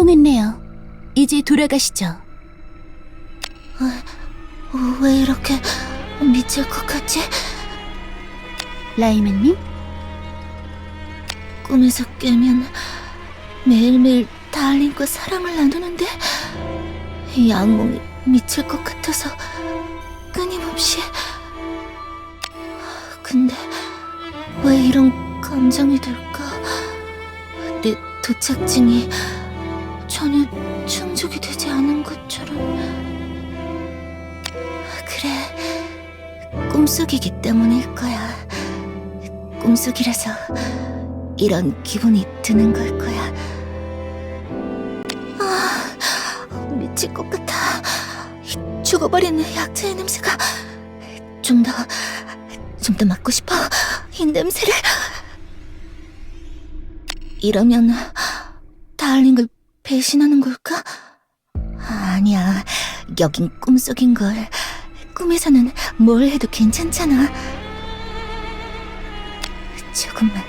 수고했네요. 이제 돌아가시죠. 왜 이렇게 미칠 것 같지? 라이맨님? 꿈에서 깨면 매일매일 달링과 사랑을 나누는데 이 악몽이 미칠 것 같아서 끊임없이 근데 왜 이런 감정이 들까? 내 도착증이 전혀 충족이 되지 않은 것처럼 그래 꿈속이기 때문일 거야 꿈속이라서 이런 기분이 드는 걸 거야. 아, 미칠 것 같아. 이 죽어버리는 약재의 냄새가 좀 더, 좀 더 맡고 싶어. 이 냄새를. 이러면 다을링을 배신하는 걸까? 아니야, 여긴 꿈속인 걸. 꿈에서는 뭘 해도 괜찮잖아. 조금만.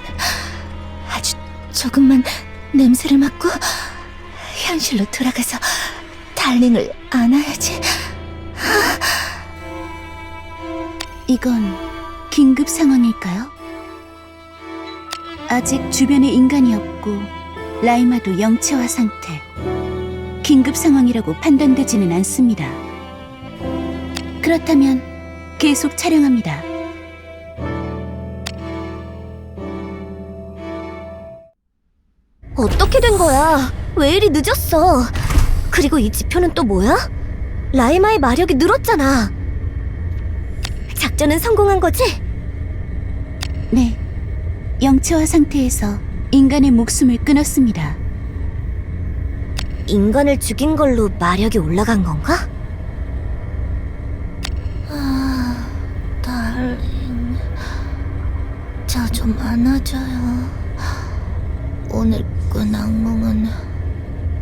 아주 조금만 냄새를 맡고 현실로 돌아가서 달링을 안아야지. 이건 긴급 상황일까요? 아직 주변에 인간이 없고 라이마도 영체화 상태. 긴급 상황이라고 판단되지는 않습니다. 그렇다면 계속 촬영합니다. 어떻게 된 거야? 왜 이리 늦었어? 그리고 이 지표는 또 뭐야? 라이마의 마력이 늘었잖아. 작전은 성공한 거지? 네. 영체화 상태에서 인간의 목숨을 끊었습니다. 인간을 죽인 걸로 마력이 올라간 건가? 아, 달링. 저 좀 안아줘요. 오늘 꾼 악몽은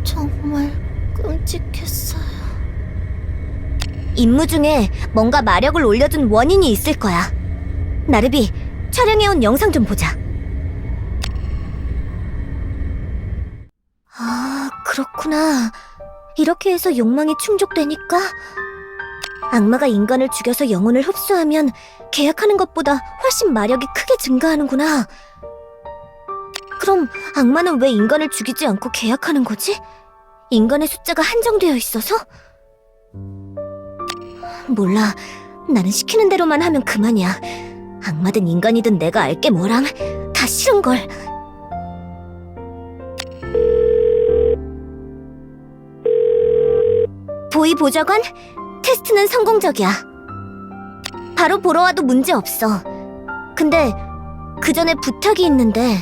정말 끔찍했어요. 임무 중에 뭔가 마력을 올려준 원인이 있을 거야. 나르비, 촬영해온 영상 좀 보자. 아, 그렇구나. 이렇게 해서 욕망이 충족되니까 악마가 인간을 죽여서 영혼을 흡수하면 계약하는 것보다 훨씬 마력이 크게 증가하는구나. 그럼 악마는 왜 인간을 죽이지 않고 계약하는 거지? 인간의 숫자가 한정되어 있어서? 몰라. 나는 시키는 대로만 하면 그만이야. 악마든 인간이든 내가 알게 뭐랑 다 싫은 걸. 보이 보좌관, 테스트는 성공적이야. 바로 보러 와도 문제 없어. 근데 그 전에 부탁이 있는데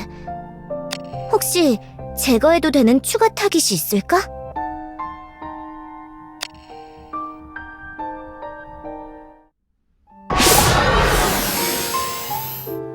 혹시 제거해도 되는 추가 타깃이 있을까?